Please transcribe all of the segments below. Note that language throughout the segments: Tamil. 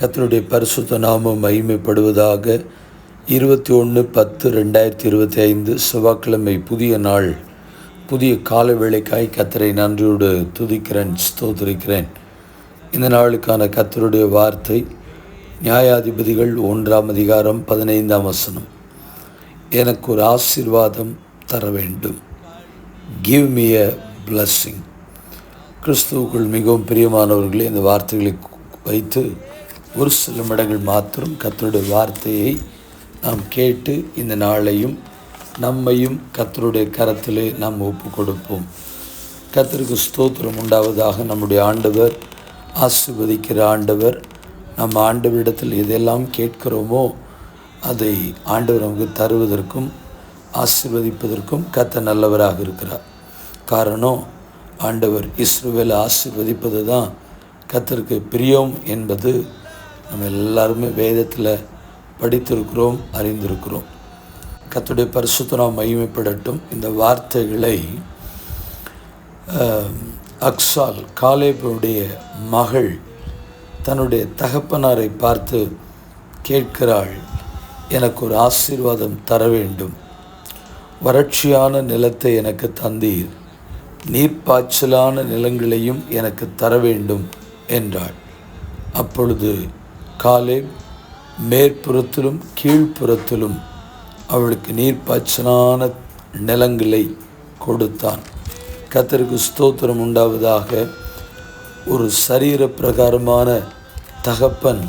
கத்தருடைய பரிசுத்த நாமம் மகிமைப்படுவதாக இருபத்தி ஒன்று பத்து ரெண்டாயிரத்தி இருபத்தி ஐந்து செவ்வாய்க்கிழமை புதிய நாள் புதிய கால வேளைக்காய் கத்தரை நன்றியோடு துதிக்கிறேன் ஸ்தோத்திருக்கிறேன். இந்த நாளுக்கான கத்தருடைய வார்த்தை நியாயாதிபதிகள் ஒன்றாம் அதிகாரம் பதினைந்தாம் வசனம். எனக்கு ஒரு ஆசீர்வாதம் தர வேண்டும். கிவ் மீ அ பிளஸ்ஸிங் கிறிஸ்துவுக்குள் மிகவும் பிரியமானவர்களே இந்த வார்த்தைகளை வைத்து ஒரு சில நிமிடங்கள் மாத்திரம் கத்தருடைய வார்த்தையை நாம் கேட்டு இந்த நாளையும் நம்மையும் கத்தருடைய கரத்திலே நாம் ஒப்பு கொடுப்போம் கத்தருக்கு ஸ்தோத்திரம் உண்டாவதாக நம்முடைய ஆண்டவர் ஆசிர்வதிக்கிற ஆண்டவர் நம்ம ஆண்டவரிடத்தில் எதெல்லாம் கேட்கிறோமோ அதை ஆண்டவர் நமக்கு தருவதற்கும் ஆசிர்வதிப்பதற்கும் கத்த நல்லவராக இருக்கிறார். காரணம் ஆண்டவர் இஸ்ரவேலை ஆசிர்வதிப்பது தான் கத்தருக்கு பிரியம் என்பது நம்ம எல்லாருமே வேதத்தில் படித்திருக்கிறோம் அறிந்திருக்கிறோம். கத்துடைய பரிசுத்தனம் மகிமைப்படட்டும். இந்த வார்த்தைகளை அக்ஸால் அக்சால் காலேபுடைய மகள் தன்னுடைய தகப்பனாரை பார்த்து கேட்கிறாள் எனக்கு ஒரு ஆசீர்வாதம் தர வேண்டும். வறட்சியான நிலத்தை எனக்கு தந்தீர். நீர்ப்பாய்ச்சலான நிலங்களையும் எனக்கு தர வேண்டும் என்றாள். அப்பொழுது காலே மேற்புறத்திலும் கீழ்ப்புறத்திலும் அவளுக்கு நீர்ப்பாய்ச்சலான நிலங்களை கொடுத்தான். கத்தருக்கு ஸ்தோத்திரம் உண்டாவதாக ஒரு சரீர பிரகாரமான தகப்பன்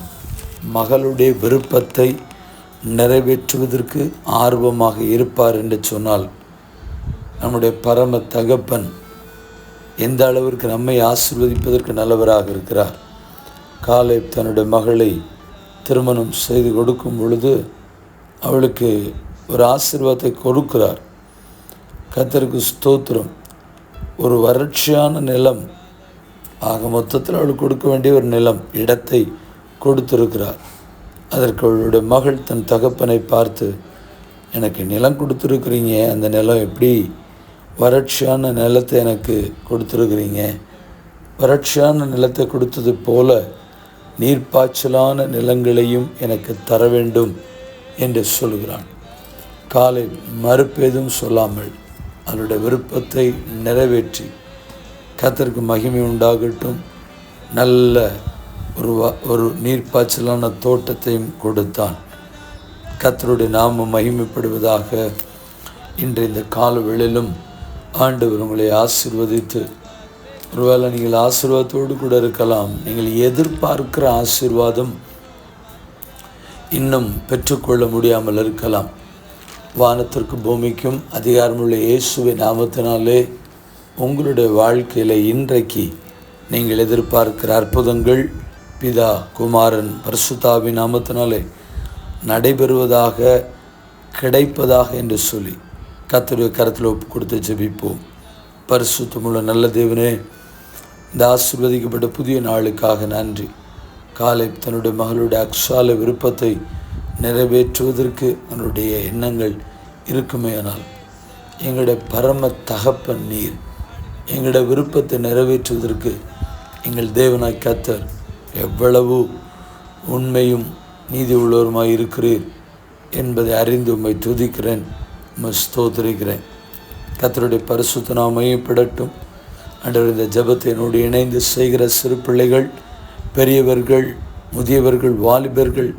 மகளுடைய விருப்பத்தை நிறைவேற்றுவதற்கு ஆர்வமாக இருப்பார் என்று சொன்னால் நம்முடைய பரம தகப்பன் எந்த அளவிற்கு நம்மை ஆசிர்வதிப்பதற்கு நல்லவராக இருக்கிறார்? காலை தன்னுடைய மகளை திருமணம் செய்து கொடுக்கும் பொழுது அவளுக்கு ஒரு ஆசீர்வாதத்தை கொடுக்கிறார். கத்தருக்கு ஸ்தோத்திரம். ஒரு வறட்சியான நிலம் ஆக மொத்தத்தில் அவளுக்கு கொடுக்க வேண்டிய ஒரு நிலம் இடத்தை கொடுத்திருக்கிறார். அதற்கு அவளுடைய மகள் தன் தகப்பனை பார்த்து எனக்கு நிலம் கொடுத்துருக்குறீங்க அந்த நிலம் எப்படி? வறட்சியான நிலத்தை எனக்கு கொடுத்துருக்குறீங்க. வறட்சியான நிலத்தை கொடுத்தது போல நீர்ப்பாய்ச்சலான நிலங்களையும் எனக்கு தர வேண்டும் என்று சொல்கிறான் காலை மறுப்பேதும் சொல்லாமல் அவருடைய விருப்பத்தை நிறைவேற்றி கத்தருக்கு மகிமை உண்டாகட்டும். நல்ல ஒரு ஒரு நீர்ப்பாய்ச்சலான தோட்டத்தையும் கொடுத்தான். கத்தருடைய நாமம் மகிமைப்படுவதாக இன்று இந்த காலவேளையிலும் ஆண்டவர் உங்களை ஆசீர்வதித்து ஒருவேளை நீங்கள் ஆசீர்வாதத்தோடு கூட இருக்கலாம். நீங்கள் எதிர்பார்க்கிற ஆசீர்வாதம் இன்னும் பெற்றுக்கொள்ள முடியாமல் இருக்கலாம். வானத்திற்கு பூமிக்கும் அதிகாரமுள்ள இயேசுவை நாமத்தினாலே உங்களுடைய வாழ்க்கையில் இன்றைக்கு நீங்கள் எதிர்பார்க்கிற அற்புதங்கள் பிதா குமாரன் பரிசுத்தாவின் நாமத்தினாலே நடைபெறுவதாக கிடைப்பதாக என்று சொல்லி கர்த்தருடைய கரத்தில் ஒப்பு கொடுத்து ஜெபிப்போம். பரிசுத்தமுள்ள நல்ல தேவனே இந்த ஆசிர்வதிக்கப்பட்ட புதிய நாளுக்காக நன்றி. காலை தன்னுடைய மகளுடைய அக்ஷால விருப்பத்தை நிறைவேற்றுவதற்கு அவனுடைய எண்ணங்கள் இருக்குமேயானால் எங்களுடைய பரம தகப்பன் நீர் எங்களுடைய விருப்பத்தை நிறைவேற்றுவதற்கு எங்கள் தேவனாய் கத்தர் எவ்வளவு உண்மையும் நீதி உள்ளவருமாய் இருக்கிறீர் என்பதை அறிந்து உண்மை துதிக்கிறேன் உண்மை ஸ்தோத்திரிக்கிறேன். கத்தருடைய பரிசுத்த நாம் மையப்படட்டும் அன்றவர் இந்த ஜபத்தினோடு இணைந்து செய்கிற சிறு பிள்ளைகள் பெரியவர்கள் முதியவர்கள் வாலிபர்கள்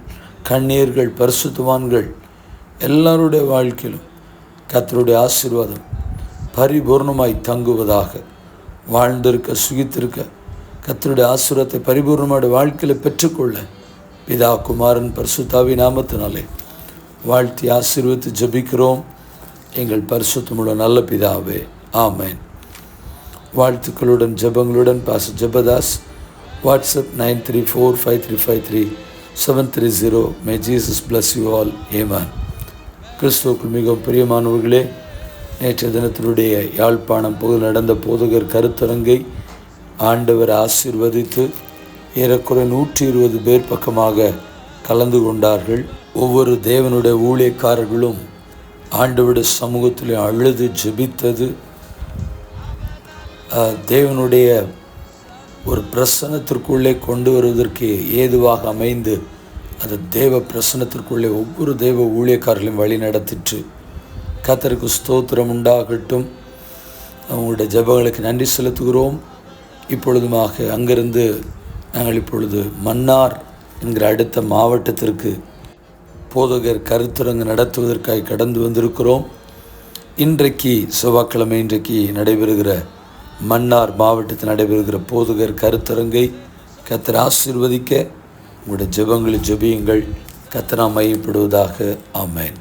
கண்ணீர்கள் பரிசுத்தவான்கள் எல்லாருடைய வாழ்க்கையிலும் கத்தருடைய ஆசீர்வாதம் பரிபூர்ணமாய் தங்குவதாக வாழ்ந்திருக்க சுகித்திருக்க கத்தருடைய ஆசீர்வாதத்தை பரிபூர்ணமான வாழ்க்கையில் பெற்றுக்கொள்ள பிதா குமாரன் பரிசுத்தாவி நாமத்தினாலே வாழ்த்தி ஆசீர்வத்து ஜெபிக்கிறோம். எங்கள் பரிசுத்தமுள்ள நல்ல பிதாவே ஆமேன். வாழ்த்துக்களுடன் ஜெபங்களுடன் பாச ஜபதாஸ் WhatsApp nine three four five three five three seven three zero may Jesus bless you all amen கிறிஸ்துவுக்குள் மிகவும் பிரியமானவர்களே நேற்றைய தினத்தினுடைய யாழ்ப்பாணம் போது நடந்த போதகர் கருத்தரங்கை ஆண்டவர் ஆசீர்வதித்து ஏறக்குறை நூற்றி இருபது பேர் பக்கமாக கலந்து கொண்டார்கள். ஒவ்வொரு தேவனுடைய ஊழியக்காரர்களும் ஆண்டவருடைய சமூகத்தில் அழுது ஜெபித்தது. தேவனுடைய ஒரு பிரசனத்திற்குள்ளே கொண்டு வருவதற்கு ஏதுவாக அமைந்து அந்த தேவ பிரசனத்திற்குள்ளே ஒவ்வொரு தேவ ஊழியக்காரர்களையும் வழி நடத்திற்று. கத்தருக்கு ஸ்தோத்திரம் உண்டாகட்டும். அவங்களுடைய ஜபங்களுக்கு நன்றி செலுத்துகிறோம். இப்பொழுதுமாக அங்கிருந்து நாங்கள் இப்பொழுது மன்னார் என்கிற அடுத்த மாவட்டத்திற்கு போதகர் கருத்தரங்கு நடத்துவதற்காக கடந்து வந்திருக்கிறோம். இன்றைக்கு செவ்வாய்க்கிழமை இன்றைக்கு நடைபெறுகிற மன்னார் மாவட்டத்தில் நடைபெறுகிற போதுகர் கருத்தரங்கை கத்தர் ஆசீர்வதிக்க உங்களுடைய ஜெபங்களை ஜெபியுங்கள். கத்தனா மையப்படுவதாக ஆமேன்.